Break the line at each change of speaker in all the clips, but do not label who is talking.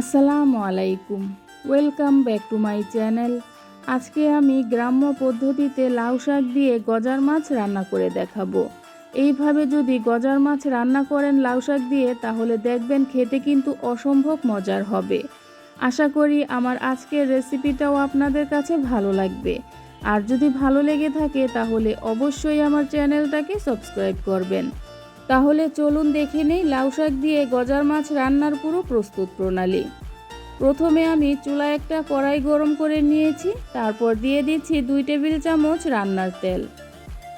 আসসালামু আলাইকুম। Welcome back to my channel আজকে আমি গ্রাম্য পদ্ধতিতে লাউ শাক দিয়ে গজার মাছ রান্না করে দেখাবো। এইভাবে যদি গজার মাছ রান্না করেন লাউ শাক দিয়ে, তাহলে দেখবেন খেতে কিন্তু অসম্ভব মজার হবে। আশা করি আমার আজকের রেসিপিটাও আপনাদের কাছে ভালো লাগবে। আর যদি ভালো লেগে থাকে, তাহলে অবশ্যই আমার চ্যানেলটাকে সাবস্ক্রাইব করবেন। তাহলে চলুন দেখে নেই লাউ শাক দিয়ে গজার মাছ রান্নার পুরো প্রস্তুত প্রণালী। প্রথমে আমি চুলায় একটা কড়াই গরম করে নিয়েছি, তারপর দিয়ে দিচ্ছি দুই টেবিল চামচ রান্নার তেল।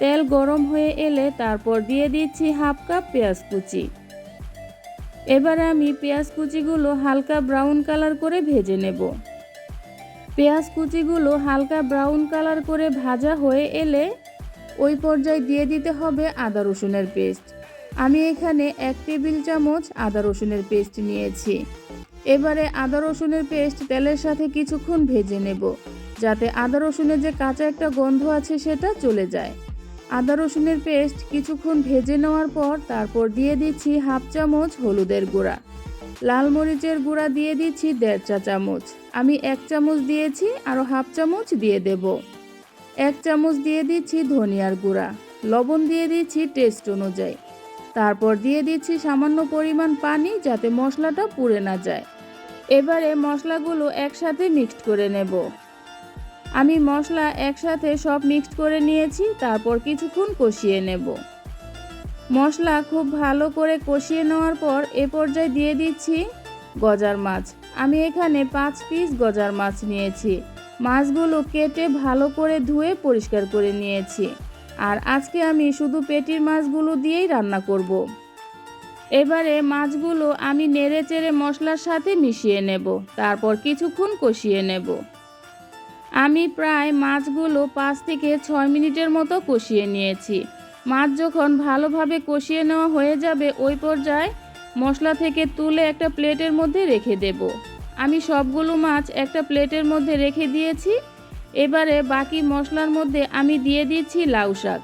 তেল গরম হয়ে এলে তারপর দিয়ে দিচ্ছি হাফ কাপ পেঁয়াজ কুচি। এবার আমি পেঁয়াজ কুচিগুলো হালকা ব্রাউন কালার করে ভেজে নেব। পেঁয়াজ কুচিগুলো হালকা ব্রাউন কালার করে ভাজা হয়ে এলে ওই পর্যায়ে দিয়ে দিতে হবে আদা রসুনের পেস্ট। আমি এখানে এক টেবিল চামচ আদা রসুনের পেস্ট নিয়েছি। এবারে আদা রসুনের পেস্ট তেলের সাথে কিছুক্ষণ ভেজে নেব, যাতে আদা রসুনের যে কাঁচা একটা গন্ধ আছে সেটা চলে যায়। আদা রসুনের পেস্ট কিছুক্ষণ ভেজে নেওয়ার পর তারপর দিয়ে দিচ্ছি হাফ চামচ হলুদের গুঁড়া। লাল মরিচের গুঁড়া দিয়ে দিচ্ছি দেড় চা চামচ। আমি এক চামচ দিয়েছি, আরও হাফ চামচ দিয়ে দেব। এক চামচ দিয়ে দিচ্ছি ধনিয়ার গুঁড়া। লবণ দিয়ে দিচ্ছি টেস্ট অনুযায়ী। তারপর দিয়ে দিচ্ছি সামান্য পরিমাণ পানি যাতে মশলাটা পুড়ে না যায়। এবারে মশলাগুলো একসাথে মিক্সড করে নেব। আমি মশলা একসাথে সব মিক্সড করে নিয়েছি, তারপর কিছুক্ষণ কষিয়ে নেব। মশলা খুব ভালো করে কষিয়ে নেওয়ার পর এ পর্যায়ে দিয়ে দিচ্ছি গজার মাছ। আমি এখানে পাঁচ পিস গজার মাছ নিয়েছি। মাছগুলো কেটে ভালো করে ধুয়ে পরিষ্কার করে নিয়েছি। আর আজকে আমি শুধু পেটির মাছগুলো দিয়েই রান্না করব। এবারে মাছগুলো আমি নেড়ে চেড়ে মশলার সাথে মিশিয়ে নেব, তারপর কিছুক্ষণ কষিয়ে নেব। আমি প্রায় মাছগুলো পাঁচ থেকে ছয় মিনিটের মতো কষিয়ে নিয়েছি। মাছ যখন ভালোভাবে কষিয়ে নেওয়া হয়ে যাবে, ওই পর্যায়ে মশলা থেকে তুলে একটা প্লেটের মধ্যে রেখে দেব। আমি সবগুলো মাছ একটা প্লেটের মধ্যে রেখে দিয়েছি। এবারে বাকি মশলার মধ্যে আমি দিয়ে দিচ্ছি লাউ শাক।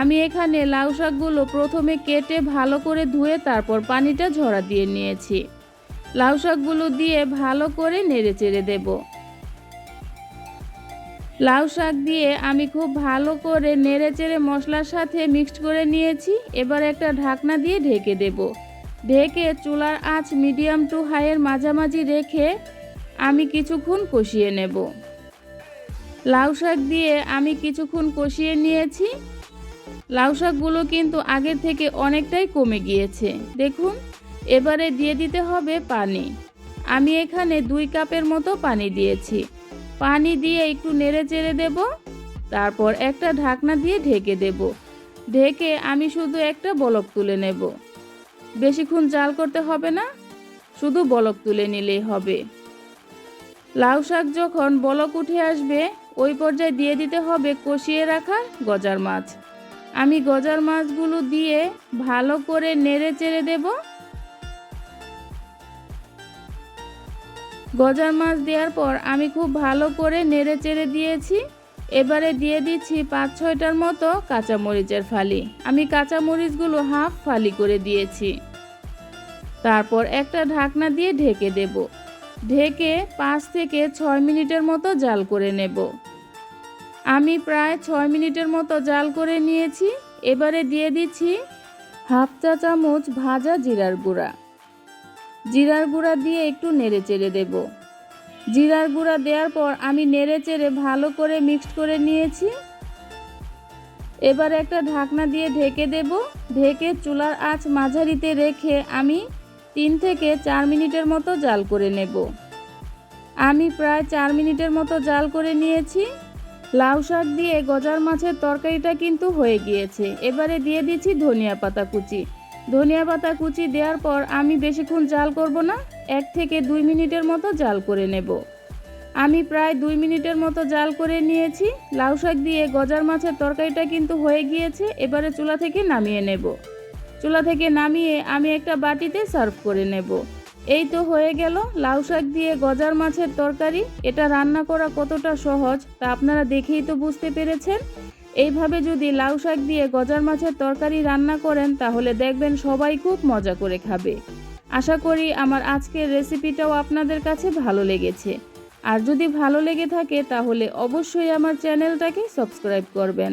আমি এখানে লাউ শাকগুলো প্রথমে কেটে ভালো করে ধুয়ে তারপর পানিটা ঝরা দিয়ে নিয়েছি। লাউ শাকগুলো দিয়ে ভালো করে নেড়ে চেড়ে দেব। লাউ শাক দিয়ে আমি খুব ভালো করে নেড়ে চেড়ে মশলার সাথে মিক্সড করে নিয়েছি। এবার একটা ঢাকনা দিয়ে ঢেকে দেব। ঢেকে চুলার আঁচ মিডিয়াম টু হাইয়ের মাঝামাঝি রেখে আমি কিছুক্ষণ কষিয়ে নেব। লাউ শাক দিয়ে আমি কিছুক্ষণ কষিয়ে নিয়েছি। লাউ শাকগুলো কিন্তু আগের থেকে অনেকটাই কমে গিয়েছে। দেখুন, এবারে দিয়ে দিতে হবে পানি। আমি এখানে দুই কাপের মতো পানি দিয়েছি। পানি দিয়ে একটু নেড়ে চেড়ে দেব, তারপর একটা ঢাকনা দিয়ে ঢেকে দেব। ঢেকে আমি শুধু একটা বলক তুলে নেব। বেশিক্ষণ জাল করতে হবে না, শুধু বলক তুলে নিলেই হবে। লাউ শাক যখন বলক উঠে আসবে, ওই পর্যায়ে দিয়ে দিতে হবে কষিয়ে রাখা গজার মাছ। আমি গজার মাছগুলো দিয়ে ভালো করে নেড়ে চেড়ে দেব। গজার মাছ দেওয়ার পর আমি খুব ভালো করে নেড়ে চেড়ে দিয়েছি। এবারে দিয়ে দিচ্ছি পাঁচ ছয়টার মতো কাঁচামরিচের ফালি। আমি কাঁচামরিচগুলো হাফ ফালি করে দিয়েছি। তারপর একটা ঢাকনা দিয়ে ঢেকে দেব। ঢেকে পাঁচ থেকে ছয় মিনিটের মতো জাল করে নেব। আমি প্রায় ছয় মিনিটের মতো জাল করে নিয়েছি। এবারে দিয়ে দিচ্ছি হাফ চা চামচ ভাজা জিরার গুঁড়া। জিরার গুঁড়া দিয়ে একটু নেড়ে চেড়ে দেব। জিরার গুঁড়া দেওয়ার পর আমি নেড়ে চেড়ে ভালো করে মিক্সড করে নিয়েছি। এবার একটা ঢাকনা দিয়ে ঢেকে দেব। ঢেকে চুলার আঁচ মাঝারিতে রেখে আমি তিন থেকে চার মিনিটের মতো জাল করে নেব। আমি প্রায় চার মিনিটের মতো জাল করে নিয়েছি। লাউ শাক দিয়ে গজার মাছের তরকারিটা কিন্তু হয়ে গিয়েছে। এবারে দিয়ে দিচ্ছি ধনিয়া পাতা কুচি। ধনিয়া পাতা কুচি দেওয়ার পর আমি বেশিক্ষণ জাল করব না, এক থেকে দুই মিনিটের মতো জাল করে নেব। আমি প্রায় দুই মিনিটের মতো জাল করে নিয়েছি। লাউ শাক দিয়ে গজার মাছের তরকারিটা কিন্তু হয়ে গিয়েছে। এবারে চুলা থেকে নামিয়ে নেব। চুলা থেকে নামিয়ে আমি একটা বাটিতে সার্ভ করে নেব। এই তো হয়ে গেল, লাউ শাক দিয়ে গজার মাছের তরকারি। এটা রান্না করা কতটা সহজ, তা আপনারা দেখেই তো বুঝতে পেরেছেন। এইভাবে যদি লাউ শাক দিয়ে গজার মাছের তরকারি রান্না করেন, তাহলে দেখবেন সবাই খুব মজা করে খাবে। আশা করি আমার আজকের রেসিপিটাও আপনাদের কাছে ভালো লেগেছে। আর যদি ভালো লেগে থাকে, তাহলে অবশ্যই আমার চ্যানেলটাকে সাবস্ক্রাইব করবেন।